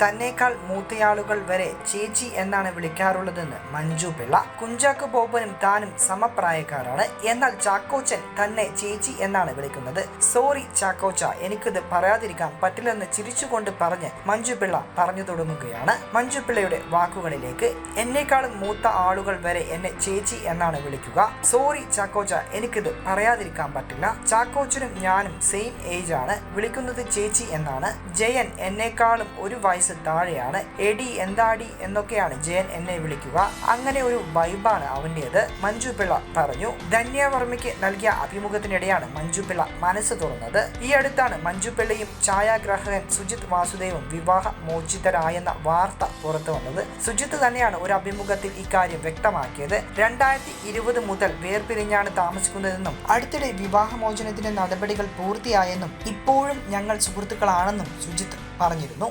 തന്നേക്കാൾ മൂത്തയാളുകൾ വരെ ചേച്ചി എന്നാണ് വിളിക്കാറുള്ളതെന്ന് മഞ്ജു പിള്ള. കുഞ്ചാക്കോ ബോബനും താനും സമപ്രായക്കാരാണ്. എന്നാൽ ചാക്കോച്ചൻ തന്നെ ചേച്ചി എന്നാണ് വിളിക്കുന്നത്. സോറി ചാക്കോച്ച എനിക്കിത് പറയാതിരിക്കാൻ പറ്റില്ലെന്ന് ചിരിച്ചുകൊണ്ട് പറഞ്ഞ് മഞ്ജു പിള്ള പറഞ്ഞു തുടങ്ങുകയാണ്. മഞ്ജു പിള്ളയുടെ വാക്കുകളിലേക്ക് എന്നേക്കാളും മൂത്ത ആളുകൾ വരെ എന്നെ ചേച്ചി എന്നാണ് വിളിക്കുക. സോറി ചാക്കോച്ച എനിക്കിത് പറയാതിരിക്കാൻ പറ്റില്ല. ചാക്കോച്ചനും ഞാനും സെയിം ഏജ് ആണ് വിളിക്കുന്നത് ചേച്ചി എന്നാണ്. ജയൻ എന്നെക്കാളും ഒരു വയസ്സ് താഴെയാണ്. എടി എന്താടി എന്നൊക്കെയാണ് ജയൻ എന്നെ വിളിക്കുക. അങ്ങനെ ഒരു വൈബാണ് അവന്റേത്. മഞ്ജു പിള്ള പറഞ്ഞു ധന്യവർമ്മയ്ക്ക് നൽകിയ അഭിമുഖത്തിനിടെയാണ് മഞ്ജു പിള്ള മനസ്സ് തുറന്നത്. ഈ അടുത്താണ് മഞ്ജു പിള്ളയും ഛായാഗ്രാഹകൻ സുജിത് വാസുദേവും വിവാഹ മോചിതരായെന്ന വാർത്ത പുറത്തു വന്നത്. സുജിത്ത് തന്നെയാണ് ഒരു അഭിമുഖത്തിൽ ഇക്കാര്യം വ്യക്തമാക്കിയത്. രണ്ടായിരത്തി ഇരുപത് മുതൽ വേർപിരിഞ്ഞാണ് താമസിക്കുന്നതെന്നും അടുത്തിടെ വിവാഹമോചനത്തിന്റെ നടപടികൾ പൂർത്തിയായെന്നും ഇപ്പോഴും ഞങ്ങൾ സുഹൃത്തുക്കളാണെന്നും സുജിത്ത് പറഞ്ഞിരുന്നു